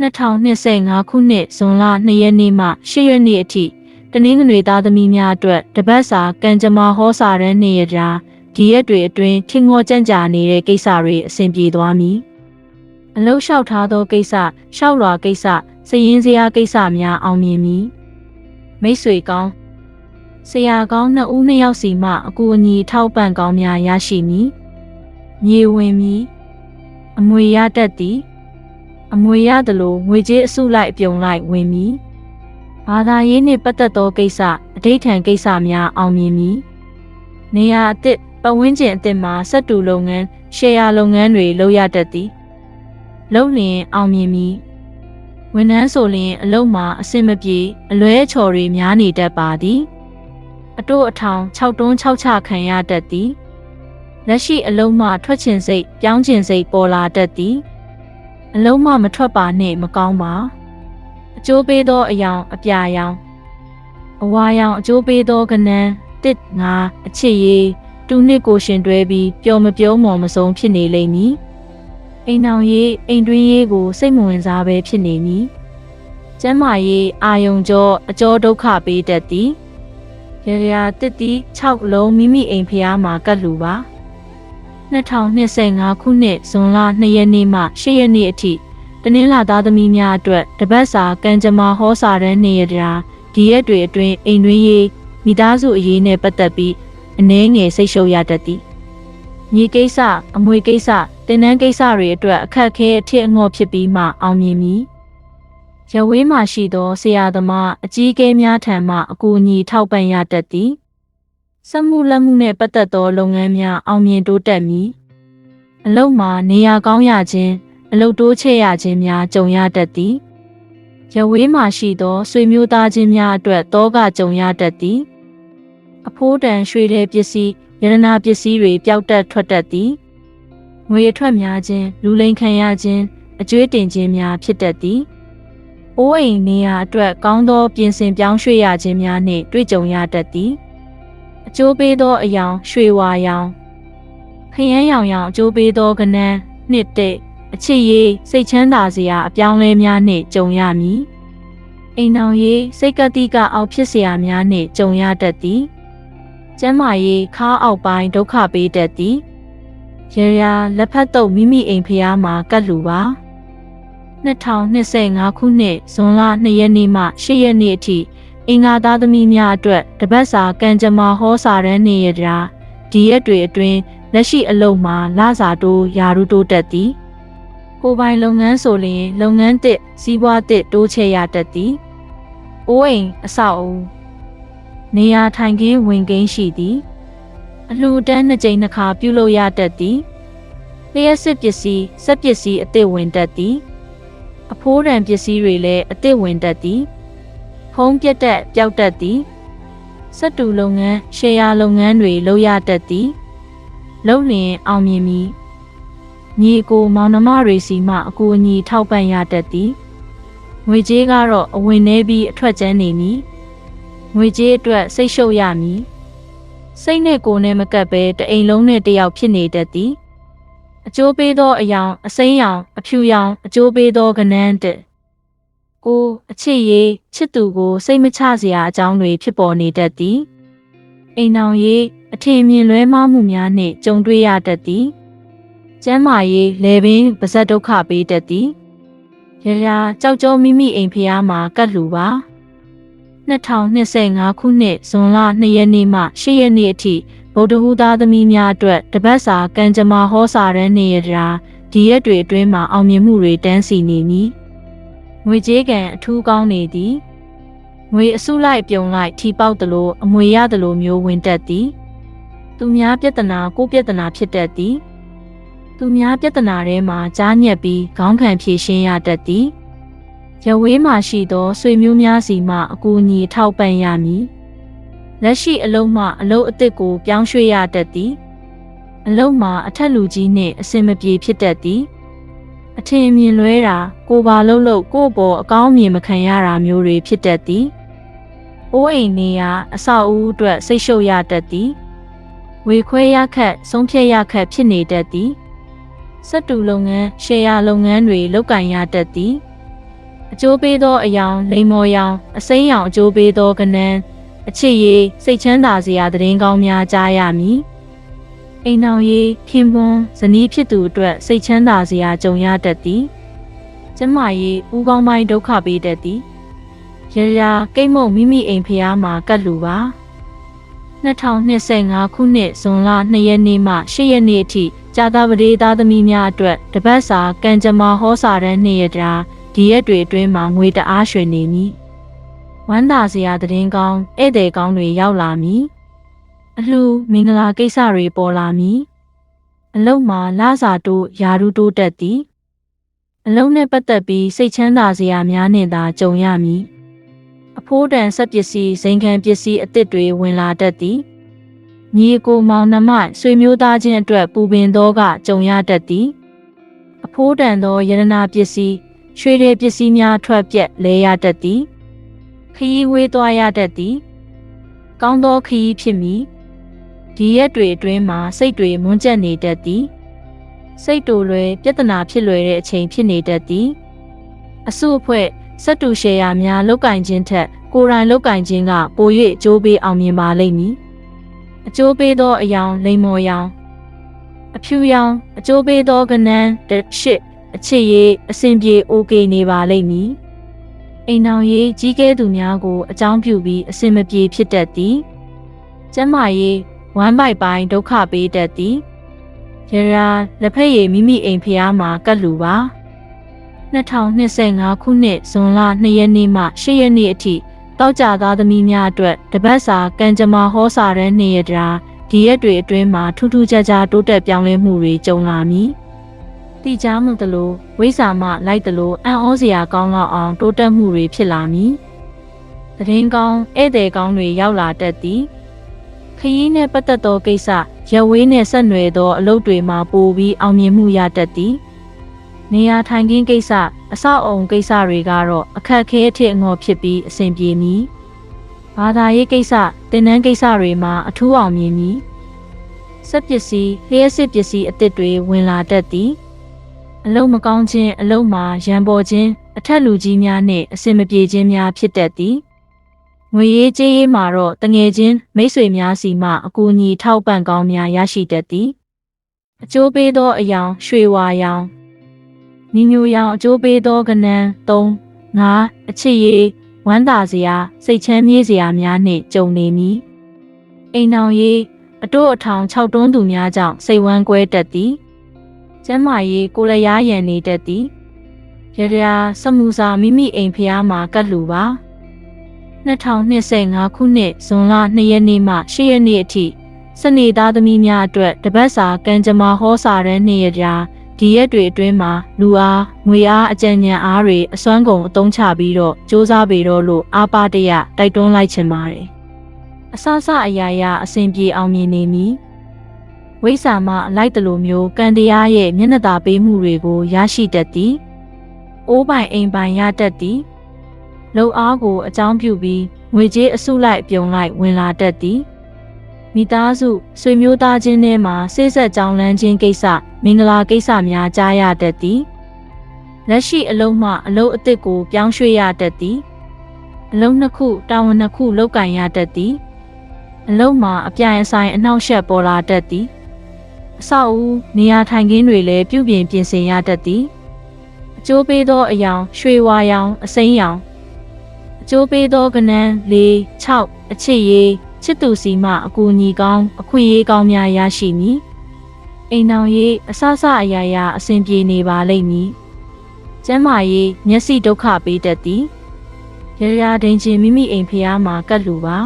2025ခုနှစ်ဇွန်လ2ရက်နေ့မှ8ရက်နေ့အထိတနင်္ဂနွေသားသမီးများအတွက်တပတ်စာကံကြမ္မာဟောစာရန်နေရတာဒီရက်တွေအတွင်းထင်ငေါ်ကြံ့ကြာနေတဲ့ကိစ္စတွေအဆင်ပြေသွားမည်အလုလျှောက်ထားသောကိစ္စရှောက်လွာကိစ္စစည်ရင်းစရာကိစ္စများအောင်မြင်မည်မိတ်ဆွေကောင်းဆရာကောင်းနှစ်ဦးနှစ်ယောက်စီမှအကူအညီထောက်ပံ့ကောင်းများရရှိမည်မြေဝင်မည်အမွေရတတ်သည် အမွေရသလိုငွေကြေးအစုလိုက်အပြုံလိုက်ဝင်မည်ဘာသာရေးနှင့်ပတ်သက်သောကိစ္စအဋိဌံကိစ္စများအောင်မြင်မည်နေရာအသစ်ပတ်ဝန်းကျင်အသစ်မှာစက်တူလုပ်ငန်းရှယ်ယာလုပ်ငန်းတွေလုပ်ရတတ်သည်လုပ်လျင်အောင်မြင်မည်ဝန်ထမ်းဆိုလျင်အလုပ်မှာအဆင်မပြေအလွဲချော်တွေများနေတတ်ပါသည်အတို့အထောင်6တွန်း6ချခံရတတ်သည်လက်ရှိအလုံးမှထွက်ချင်စိတ်ပြောင်းချင်စိတ်ပေါ်လာတတ်သည် အလုံးမမထွက်ပါနဲ့မကောင်းပါအကျိုးပေးသောအယောင်အပြာရောင်အဝါရောင်အကျိုးပေးသောကနန်းတစ်ငါအချစ်ရေးတူနှစ်ကိုရှင်တွဲပြီးပျော်မပြုံးမော်မဆုံးဖြစ်နေလိမ့်မည်အိမ်အောင်ရေးအိမ်တွင်းရေးကိုစိတ်မဝင်စားဘဲဖြစ်နေမည်ကျမ်းမာရေးအာယုံကြောအကျော်ဒုက္ခပေးတတ်သည်ရရတစ်တီ6လုံးမိမိအိမ်ဖျားမှာကတ်လူပါ 2025ခုနှစ်ဇွန်လ2ရက်နေ့မှ8ရက်နေ့အထိတနင်္လာသားသမီးများအတွက်တပတ်စာကံကြမ္မာဟောစာရန်နေရတာဒီရက်တွေအတွင်းအိမ်တွင်းရေးမိသားစုအရေးနဲ့ပတ်သက်ပြီးအနှဲငယ်စိတ်ရှုပ်ရတတ်သည်ညီကိစ္စအမွေကိစ္စတင်နန်းကိစ္စတွေအတွက်အခက်အခဲအထစ်အငေါ့ဖြစ်ပြီးမှအောင်မြင်မည်ရဝေးမှရှိသောဆရာသမားအကြီးအကဲများထံမှအကူအညီထောက်ပံ့ရတတ်သည် စက်မှုလက်မှုနဲ့ပတ်သက်သောလုပ်ငန်းများအောင်မြင်တိုးတက်မည်အလုပ်မှာနေရာကောင်းရခြင်းအလုပ်တိုးချဲ့ရခြင်းများကြုံရတတ်သည်ရဝေးမှရှိသောဆွေမျိုးသားချင်းများအတွက်တောကကြုံရတတ်သည်အဖိုးတန်ရွှေတဲ့ပစ္စည်းရတနာပစ္စည်းတွေပျောက်တက်ထွက်တတ်သည်ငွေအထွက်များခြင်းလူလိမ်ခံရခြင်းအကျွေးတင်ခြင်းများဖြစ်တတ်သည်အိုးအိမ်နေရာအတွက်ကောင်းသောပြင်ဆင်ပြောင်းရွှေ့ရခြင်းများနှင့်တွေ့ကြုံရတတ်သည် အကျိုးပေးသောအယောင်ရွှေဝါရောင်ခရမ်းရောင်ရောင်အကျိုးပေးသောကနန်းနှစ်တဲ့အချစ်ရေးစိတ်ချမ်းသာစရာအပြောင်းလဲများနှင့်ကြုံရမည်အိမ်အောင်ရေးစိတ်ကတိကအောက်ဖြစ်စရာများနှင့်ကြုံရတတ်သည်ကျမ်းမာရေးခါအောက်ပိုင်းဒုက္ခပေးတတ်သည်ရရာလက်ဖက်တုပ်မိမိအိမ်ဖျားမှာကတ်လူပါ2025ခုနှစ်ဇွန်လ2ရက်နေ့မှ8ရက်နေ့အထိ အင်္ဂါသားသမီးများအတွက်တပတ်စာကံကြမ္မာဟောစာရန်နေရတာဒီရက်တွေအတွင်းလက်ရှိအလုပ်မှာလစာတိုးယာရုတိုးတက်သည်ကိုယ်ပိုင်လုပ်ငန်းဆိုလျင်လုပ်ငန်းတစ်စီးပွားတစ်တိုးချဲ့ရတတ်သည်အိုးအိမ်အဆောက်အဦနေရာထိုင်ခင်းဝင်ခင်းရှိသည်အလှူဒန်းနှစ်ကြိမ်နှစ်ခါပြုလုပ်ရတတ်သည်လျှက်စစ်ပစ္စည်းစက်ပစ္စည်းအသစ်ဝင်တတ်သည်အဖိုးတန်ပစ္စည်းတွေလည်းအသစ်ဝင်တတ်သည် ဖုံးပြက်တက်ပျောက်တတ်သည်စက်တူလုပ်ငန်းရှယ်ယာလုပ်ငန်းတွေလုပ်ရတတ်သည်လုပ်လျင်အောင်မြင်မည်ညီကိုမောင်နှမတွေစီမှအကူအညီထောက်ပံ့ရတတ်သည်ငွေကြေးကတော့အဝင်နေပြီးအထွက်ကျန်းနေမည်ငွေကြေးအတွက်စိတ်ရှုပ်ရမည်စိတ်နဲ့ကိုယ်နဲ့မကပ်ပဲတအိမ်လုံးနဲ့တယောက်ဖြစ်နေတတ်သည်အကျိုးပေးသောအယောင်အစိမ်းရောင်အဖြူရောင်အကျိုးပေးသောကနန်းတဲ့ ကိုအချစ်ရေးချစ်သူကိုစိတ်မချစရာအကြောင်းတွေဖြစ်ပေါ်နေတတ်သည်အိမ်အောင်ရေးအထင်မြင်လွဲမှားမှုများနှင့်ကြုံတွေ့ရတတ်သည်ကျမ်းမာရေးလေပင်ပါဇက်ဒုက္ခပေးတတ်သည်ရရာကြောက်ကြောမိမိအိမ်ဖျားမှာကတ်လူပါ2025ခုနှစ်ဇွန်လ2ရက်နေ့မှ8ရက်နေ့အထိဗုဒ္ဓဟူးသားသမီးများအတွက်တပတ်စာကံကြမ္မာဟောစာရန်နေရတာဒီရက်တွေအတွင်းမှာအောင်မြင်မှုတွေတန်းစီနေမည် ငွေကြေးကံအထူးကောင်းနေသည်ငွေအစုလိုက်ပြုံလိုက်ထီပေါက်သလိုအမွေရသလိုမျိုးဝင်တက်သည် သူများပြဿနာကိုပြဿနာဖြစ်တတ်သည် သူများပြဿနာထဲမှာကြားညက်ပြီးခေါင်းခံဖြေရှင်းရတတ်သည်ရဝေးမှရှိသောဆွေမျိုးများစီမှအကူအညီထောက်ပံ့ရမည်လက်ရှိအလုံးမှအလုံးအစ်စ်ကိုပြောင်းရွှေ့ရတတ်သည် အလုံးမှာအထက်လူကြီးနှင့်အစင်မပြေဖြစ်တတ်သည် အထင်မြင်လွဲတာကိုပါလုံးလို့ကို့ပေါ်အကောင်းမြင်မခံရတာမျိုးတွေဖြစ်တတ်သည်အိုးအိမ်နေရာအဆောက်အဦအတွက်စိတ်ရှုပ်ရတတ်သည်ဝေခွဲရခက်ဆုံးဖြတ်ရခက်ဖြစ်နေတတ်သည်စက်တူလုပ်ငန်းရှယ်ယာလုပ်ငန်းတွေလုပ်ကင်ရတတ်သည်အကျိုးပေးသောအယောင်လိမ္မော်ယောင်အစိမ်းရောင်အကျိုးပေးသောကနန်းအချစ်ရေးစိတ်ချမ်းသာစရာသတင်းကောင်းများကြားရမည် အိမ်အောင်ရေးခင်ပွန်းဇနီးဖြစ်သူအတွက်စိတ်ချမ်းသာစရာကြုံရတတ်သည်ကျမရေးဦးကောင်းပိုင်းဒုက္ခပေးတတ်သည်ရရာကိတ်မုံမိမိအိမ်ဖျားမှာကတ်လူပါ2025ခုနှစ်ဇွန်လ2ရက်နေ့မှ8ရက်နေ့အထိကြာသပတေးသားသမီးများအတွက်တပတ်စာကံကြမ္မာဟောစာတန်းနေ့ရက်တာဒီရက်တွေအတွင်းမှာငွေတအားရွှေနေမည်ဝမ်းသာစရာသတင်းကောင်းဧည့်သည်ကောင်းတွေရောက်လာမည် အလှမင်္ဂလာကိစ္စတွေပေါ်လာမည်အလုံးမှာလစာတိုးယာရုတိုးတက်သည်အလုံးနဲ့ပတ်သက်ပြီးစိတ်ချမ်းသာစရာများနဲ့သာကြုံရမည်အဖိုးတန်ဆက်ပစ္စည်းဇိမ်ခံပစ္စည်းအသစ်တွေဝင်လာတတ်သည်ညီအကိုမောင်နှမဆွေမျိုးသားချင်းအတွက်ပူပင်သောကကြုံရတတ်သည်အဖိုးတန်သောယရနာပစ္စည်းရွှေရည်ပစ္စည်းများထွက်ပြက်လဲရတတ်သည်ခရီးဝေးသွားရတတ်သည် ကောင်းသောခရီးဖြစ်မည် ဒီရက်တွေအတွင်းမှာစိတ်တွေမွန်းကျက်နေတတ်သည်စိတ်တူလွယ်ပြဿနာဖြစ်လွယ်တဲ့အချိန်ဖြစ်နေတတ်သည်အစုအဖွဲ့စက်တူရှယ်ယာများလောက်ကင်ခြင်းထက်ကိုယ်တိုင်လောက်ကင်ခြင်းကပို၍အကျိုးပေးအောင်မြင်ပါလိမ့်မည်အကျိုးပေးသောအယောင်လိမ္မော်ယောင်အဖြူရောင်အကျိုးပေးသောကနန်းတရှစ်အချစ်ရေးအစဉ်ပြေအိုကေနေပါလိမ့်မည်အိမ်အောင်ရေးကြီးကဲသူများကိုအကြောင်းပြုပြီးအစဉ်မပြေဖြစ်တတ်သည်ကျမ်းမာရေး ဝမ်းပိုက်ပိုင်းဒုက္ခပေးတတ်သည်ရရာလက်ဖက်ရည်မိမိအိမ်ဖျားမှာကတ်လူပါ2025ခုနှစ်ဇွန်လ2ရက်နေ့မှ8ရက်နေ့အထိတောက်ကြသားသမီးများအတွက်တပတ်စာကံကြမ္မာဟောစာရန်နေ့ရက်တာဒီရက်တွေအတွင်းမှာထူးထူးခြားခြားတိုးတက်ပြောင်းလဲမှုတွေကြုံလာမည်။တိကျမှုတလို့ဝိစာမလိုက်တလို့အံ့ဩစရာကောင်းလောက်အောင်တိုးတက်မှုတွေဖြစ်လာမည်။သတင်းကောင်းဧည့်သည်ကောင်းတွေရောက်လာတတ်သည်။ ခရီးနဲ့ပတ်သက်သောကိစ္စရဝေးနဲ့ဆက်နွယ်သောအလုပ်တွေမှာပိုပြီးအောင်မြင်မှုရတတ်သည်။နေရာထိုင်ခင်းကိစ္စအဆောက်အုံကိစ္စတွေကတော့အခက်အခဲအထစ်အငေါ်ဖြစ်ပြီးအဆင်ပြေမည်။ဘာသာရေးကိစ္စတင်နန်းကိစ္စတွေမှာအထူးအောင်မြင်မည်။စက်ပစ္စည်းလျှက်စစ်ပစ္စည်းအသစ်တွေဝင်လာတတ်သည်။အလုံးမကောင်းခြင်းအလုံးမှာရန်ပေါ်ခြင်းအထက်လူကြီးများနှင့်အစင်မပြေခြင်းများဖြစ်တတ်သည်။ ငွေရေးကြေးရေးမှာတော့တငယ်ချင်းမိတ်ဆွေများစီမှအကူအညီထောက်ပံ့ကောင်းများရရှိတတ်သည်။အကျိုးပေးသောအယောင်ရွှေဝါရောင်မိမျိုးရောင်အကျိုးပေးသောကနန်း3 5အချစ်ရေးဝမ်းသာစရာစိတ်ချမ်းမြေ့စရာများနှင့်ကြုံနေမည်အိမ်အောင်ရေးအတို့အထောင်6တွန်းသူများကြောင့်စိတ်ဝမ်းကွဲတတ်သည်ကျမ်းမာရေးကိုလျားရန်နေတတ်သည်ရရာစမှုစာမိမိအိမ်ဖျားမှာကတ်လူပါ 2025ခုနှစ်ဇွန်လ2ရက်နေ့မှ8ရက်နေ့အထိစနေသားသမီးများအတွက်တပတ်စာကံကြမ္မာဟောစာရန်နေ့ရက်ရာဒီရက်တွေအတွင်းမှာလူအားငွေအားအကြံဉာဏ်အားတွေအစွမ်းကုန်အသုံးချပြီးတော့စ조사ပေတော့လို့အားပါတရတိုက်တွန်းလိုက်ချင်ပါတယ်။အဆအဆအရာရာအစဉ်ပြေအောင်မြင်နေမည်။ဝိဆာမအလိုက်တလိုမျိုးကံတရားရဲ့မျက်နှာသာပေးမှုတွေကိုရရှိတတ်သည်။အိုးပိုင်အိမ်ပိုင်ရတတ်သည်။ လုံအားကိုအကြောင်းပြုပြီးငွေကြေးအစုလိုက်ပြုံလိုက်ဝင်လာတတ်သည်။မိသားစုဆွေမျိုးသားချင်းထဲမှာစိစက်ကြောင်းလန်းခြင်းကိစ္စမင်္ဂလာကိစ္စများကြားရတတ်သည်လက်ရှိအလုံးမှအလုံးအစ်စ်ကိုပြောင်းရွှေ့ရတတ်သည်အလုံးနှစ်ခုတာဝန်နှစ်ခုလောက်ကင်ရတတ်သည်အလုံးမှာအပြိုင်အဆိုင်အနှောက်အယှက်ပေါ်လာတတ်သည်အဆောက်အဦနေရာထိုင်ခင်းတွေလည်းပြုပြင်ပြင်ဆင်ရတတ်သည်အကျိုးပေးသောအယောင်ရွှေဝါရောင်အစိမ်းရောင် အကျိုးပေးသောကနန်း၄6အချစ်ရေးချစ်သူစီမှအကူအညီကောင်းအခွင့်အရေးကောင်းများရရှိမည်အိမ်တော်ရေးအဆဆအရာရာအစဉ်ပြေနေပါလိမ့်မည်ကျမ်းမာရေးမျက်စိဒုက္ခပေးတတ်သည်ရရာဒိန်ချင်းမိမိအိမ်ဖျားမှာကတ်လူပါ